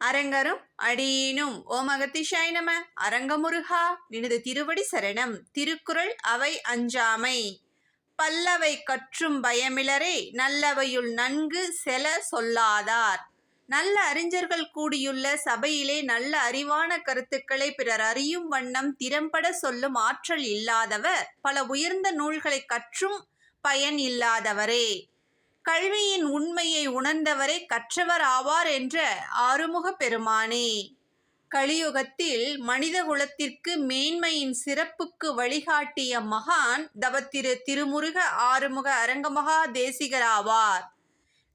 அரங்கரும் அடியேனும். ஓம் அகத்திஷாய் நம. அரங்கமுருகா நினது திருவடி சரணம். திருக்குறள் அவை அஞ்சாமை. பல்லவை கற்றும் பயமிலரே நல்லவையுள் நன்கு செல சொல்லாதார். நல்ல அறிஞர்கள் கூடியுள்ள சபையிலே நல்ல அறிவான கருத்துக்களை பிறர் அறியும் வண்ணம் திறம்பட சொல்லும் ஆற்றல் இல்லாதவர் பல உயர்ந்த நூல்களை கற்றும் பயன் இல்லாதவரே. கல்வியின் உண்மையை உணர்ந்தவரே கற்றவர் ஆவார் என்ற ஆறுமுக பெருமானே. கலியுகத்தில் மனித குலத்திற்கு மேன்மையின் சிறப்புக்கு வழிகாட்டிய மகான் தவத்திரு திருமுருக ஆறுமுக அரங்கமகா தேசிகராவார்.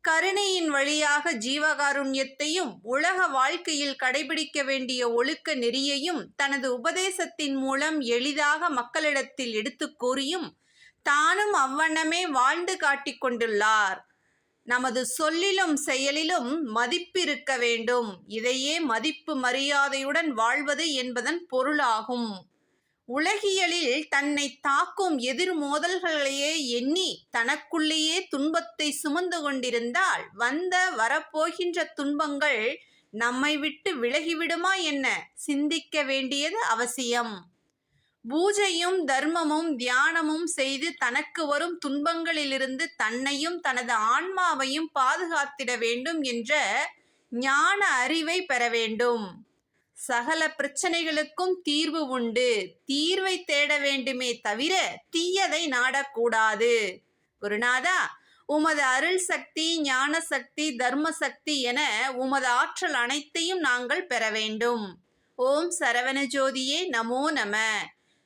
கருணையின் வழியாக ஜீவகாருண்யத்தையும் உலக வாழ்க்கையில் கடைபிடிக்க வேண்டிய ஒழுக்க நெறியையும் தனது உபதேசத்தின் மூலம் எளிதாக மக்களிடத்தில் எடுத்து கூறியும் தானும் அவ்வண்ணமே வாழ்ந்து காட்டிக் கொண்டுள்ளார். நமது சொல்லிலும் செயலிலும் மதிப்பு இருக்க வேண்டும். இதையே மதிப்பு மரியாதையுடன் வாழ்வது என்பதன் பொருளாகும். உலகியலில் தன்னை தாக்கும் எதிர் மோதல்களையே எண்ணி தனக்குள்ளேயே துன்பத்தை சுமந்து கொண்டிருந்தால் வந்த வரப்போகின்ற துன்பங்கள் நம்மை விட்டு விலகிவிடுமா என்ன? சிந்திக்க வேண்டியது அவசியம். பூஜையும் தர்மமும் தியானமும் செய்து தனக்கு வரும் துன்பங்களிலிருந்து தன்னையும் தனது ஆன்மாவையும் பாதுகாத்திட வேண்டும் என்ற ஞான அறிவை பெற வேண்டும். சகல பிரச்சனைகளுக்கும் தீர்வு உண்டு. தீர்வை தேட வேண்டுமே தவிர தீயதை நாடக்கூடாது. குருநாதா உமது அருள் சக்தி ஞான சக்தி தர்ம சக்தி என உமது ஆற்றல் அனைத்தையும் நாங்கள் பெற வேண்டும். ஓம் சரவண ஜோதியே நமோ நம.